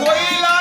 হইলা